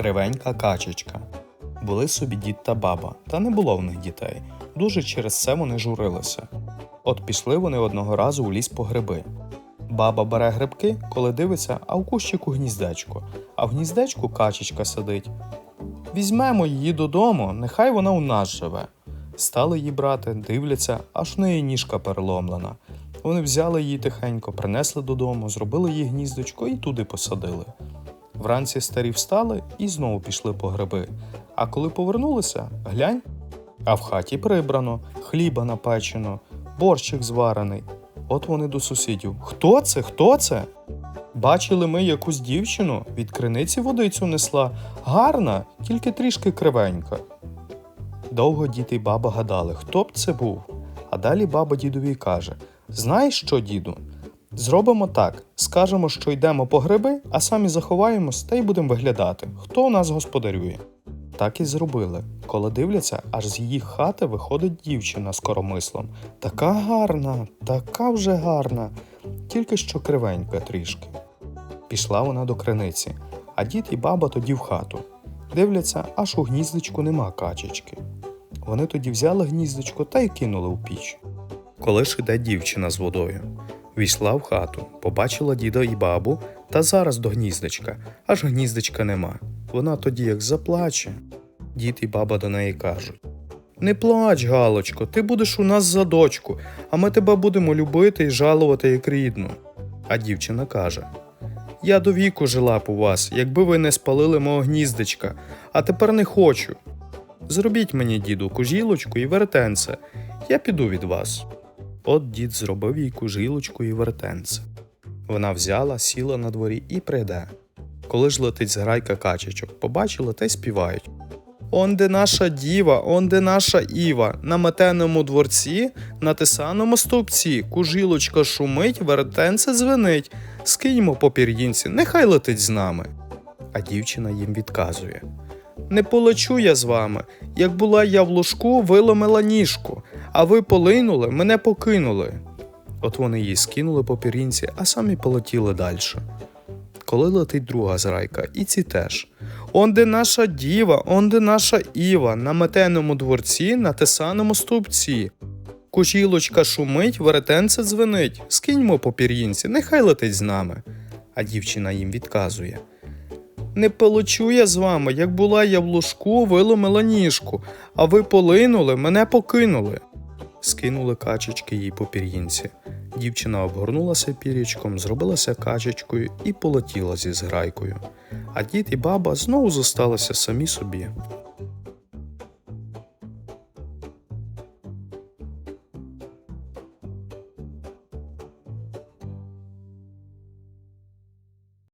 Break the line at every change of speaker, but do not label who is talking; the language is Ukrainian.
Кривенька качечка. Були собі дід та баба, та не було в них дітей. Дуже через це вони журилися. От пішли вони одного разу у ліс по гриби. Баба бере грибки, коли дивиться, а в кущику гніздечко, а в гніздечку качечка сидить. Візьмемо її додому, нехай вона у нас живе. Стали її брати, дивляться, аж неї ніжка переломлена. Вони взяли її тихенько, принесли додому, зробили їй гніздочко і туди посадили. Вранці старі встали і знову пішли по гриби. А коли повернулися, глянь, а в хаті прибрано, хліба напечено, борщик зварений. От вони до сусідів. Хто це? Хто це? Бачили ми якусь дівчину, від криниці водицю несла. Гарна, тільки трішки кривенька. Довго діти й баба гадали, хто б це був. А далі баба дідові каже: Знаєш що, діду? Зробимо так: скажемо, що йдемо по гриби, а самі заховаємось та й будемо виглядати, хто у нас господарює. Так і зробили. Коли дивляться, аж з її хати виходить дівчина з коромислом. Така гарна, така вже гарна, тільки що кривенька трішки. Пішла вона до криниці, а дід і баба тоді в хату. Дивляться, аж у гніздечку нема качечки. Вони тоді взяли гніздечко та й кинули в піч. Коли ж іде дівчина з водою, війшла в хату, побачила діда і бабу, та зараз до гніздечка, аж гніздечка нема. Вона тоді як заплаче. Дід і баба до неї кажуть: Не плач, Галочко, ти будеш у нас за дочку, а ми тебе будемо любити і жалувати як рідну. А дівчина каже: Я до віку жила б у вас, якби ви не спалили мого гніздечка, а тепер не хочу. Зробіть мені, діду, кужілочку і вертенце, я піду від вас. От дід зробив їй кужілочку і вертенце. Вона взяла, сіла на дворі і прийде. Коли ж летить зграйка качечок, побачила та й співають. Он де наша діва, он де наша Іва, на метеному дворці, на тисаному стовпці, кужілочка шумить, вертенце звенить, скиньмо по пір'їнці, нехай летить з нами. А дівчина їм відказує: Не полечу я з вами. Як була я в лужку, виломила ніжку, а ви полинули, мене покинули. От вони її скинули по пір'їнці, а самі полетіли далі. Коли летить друга зрайка, і ці теж. Он де наша діва, он де наша Іва, на метеному дворці, на тесаному стовпці. Кужілочка шумить, веретенце дзвенить, скиньмо по пір'їнці, нехай летить з нами. А дівчина їм відказує. Не полечу я з вами, як була я в лужку, виломила ніжку, а ви полинули, мене покинули. Скинули качечки їй по пір'їнці. Дівчина обгорнулася пір'ячком, зробилася качечкою і полетіла зі зграйкою. А дід і баба знову зосталися самі собі.